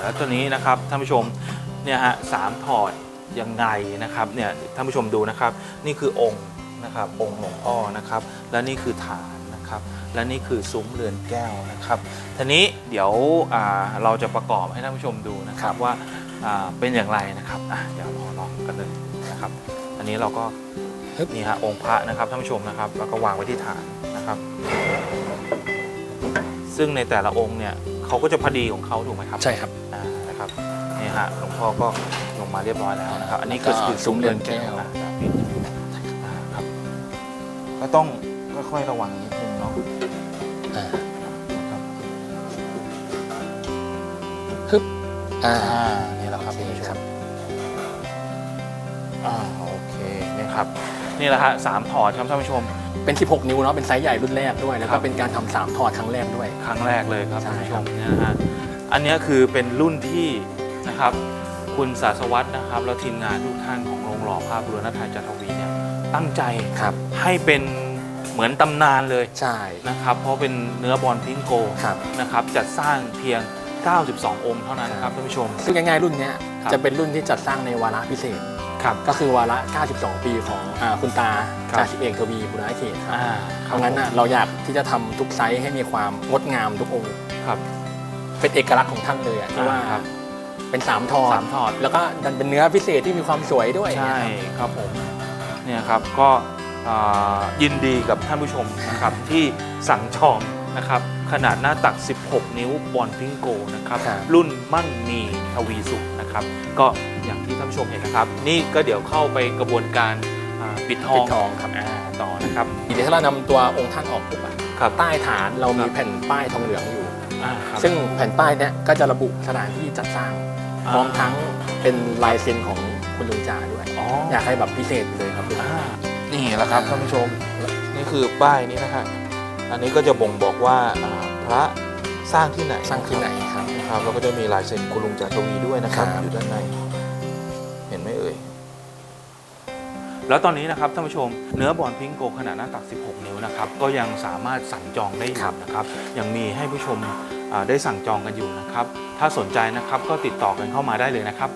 แล้วตัวนี้นะครับท่านผู้ชมเนี่ยฮะสามถอดยังไงนะครับเนี่ยท่านผู้ชมดูนะครับ นี่คือองค์นะครับองค์หลวงพ่อนะครับ และนี่คือฐานนะครับ และนี่คือซุ้มเรือนแก้วนะครับทีนี้เดี๋ยวเราจะประกอบให้ท่านผู้ชมดูนะครับว่าเป็นอย่างไรนะครับอะเดี๋ยวเราลองกันเลยนะครับ อันนี้เราก็นี่ฮะองค์พระนะครับท่านผู้ชมนะครับแล้วก็วางไว้ที่ฐานนะครับ ซึ่งในแต่ละองค์เนี่ย เขาก็จะพอดีของเขาถูกไหมครับใช่ครับอ่านะครับนี่ฮะหลวงพ่อก็ลงมาเรียบร้อยแล้วนะครับ อันนี้ก็แล้วก็คือซุ้มเรือนแก้วซุ้มเรือนแก้วอะอ่าครับ ก็ต้องค่อยๆระวังนิดนึงเนาะอ่านะครับฮึบอ่าอ่านี่แหละครับโอคุณเคผู้ชครัมบอ่าโอเคนี่ครับ นี่แหละฮะสามถอดครับท่านผู้ชม เป็น 16 นิ้วเนาะเป็นไซส์ใหญ่รุ่นแรกด้วย แล้วครัก็บ เป็นการทำสามถอดครั้งแรกด้วย ครั้งแรกเลยครับใช่ ท่านผู้ชครัมบเนี่ยนะฮะอันเนี้ยคือเป็นรุ่นที่นะครับ คุณศาสวัตรนะครับ แล้วทีมงานทุกท่านของโรงหล่อภาพบุรณะไทยจัตวีเนี่ยตั้งใจครับ ให้เป็นเหมือนตำนานเลยใช่นะครับ เพราะเป็นเนื้อบอลพิงโกครับ นะครับจัดสร้างเพียง 92 องค์เท่านั้นครับท่านผู้ชม ซึ่งง่ายๆรุ่นเนี้ยครับ จะเป็นรุ่นที่จัดสร้างในวาระพิเศษ ครับ ก็คือวาระ 92 ปีของอาคุณตาครับ จ่าสิบเอกทวีบุรณะเขตครับอ่าเพราะงั้นน่ะเราอยากที่จะทำทุกไซส์ให้มีความงดงามทุกองค์ ครับ เป็นเอกลักษณ์ของท่านเลยอะที่ว่าอ่าครับ เป็นสามทอดสามถอด แล้วก็ดันเป็นเนื้อพิเศษที่มีความสวยด้วยใช่ครับผมเนี่ยครับก็อ่ายินดีกับท่านผู้ชมนะครับที่สั่งจองนะครับ ขนาดหน้าตัก 16 นิ้วบอลพิงโกนะครับครับ รุ่นมั่งมีทวีสุขนะครับ ก็อย่างที่ท่านผู้ชมเห็นนะครับ นี่ก็เดี๋ยวเข้าไปกระบวนการอ่าปิดทอปิงดทองครับอ่าต่อนะครับทีนี้ถ้าเรานำตัวองค์ท่านออกปุ๊บอะครับใต้ฐานเรามีครับแผ่นป้ายทองเหลืองอยู่ อ่าครับซึ่งแผ่นป้ายเนี้ยก็จะระบุสถานที่จัดสร้างอ่าพร้อมทั้งเป็นลายเซ็นของคุณลุงจ่าด้วย อ๋ออยากให้แบบพิเศษเลยครับลุง อ่า นี่แหละครับท่านผู้ชม นี่คือป้ายนี้นะฮะ อันนี้ก็จะบ่งบอกว่าอ่าพระสร้างที่ไหนสร้างที่ไหนครับนะครับแล้วก็จะมีลายเซ็นคุณลุงจักรวีด้วยนะครับ ครับ อยู่ด้านใน เห็นไหมเอ่ย แล้วตอนนี้นะครับท่านผู้ชมเนื้อบอลพิงโกขนาดหน้าตัก 16 นิ้วนะครับก็ยังสามารถสั่งจองได้อยู่นะครับยังมีให้ผู้ชมอ่าได้สั่งจองกันอยู่นะครับถ้าสนใจนะครับก็ติดต่อกันเข้ามาได้เลยนะครับ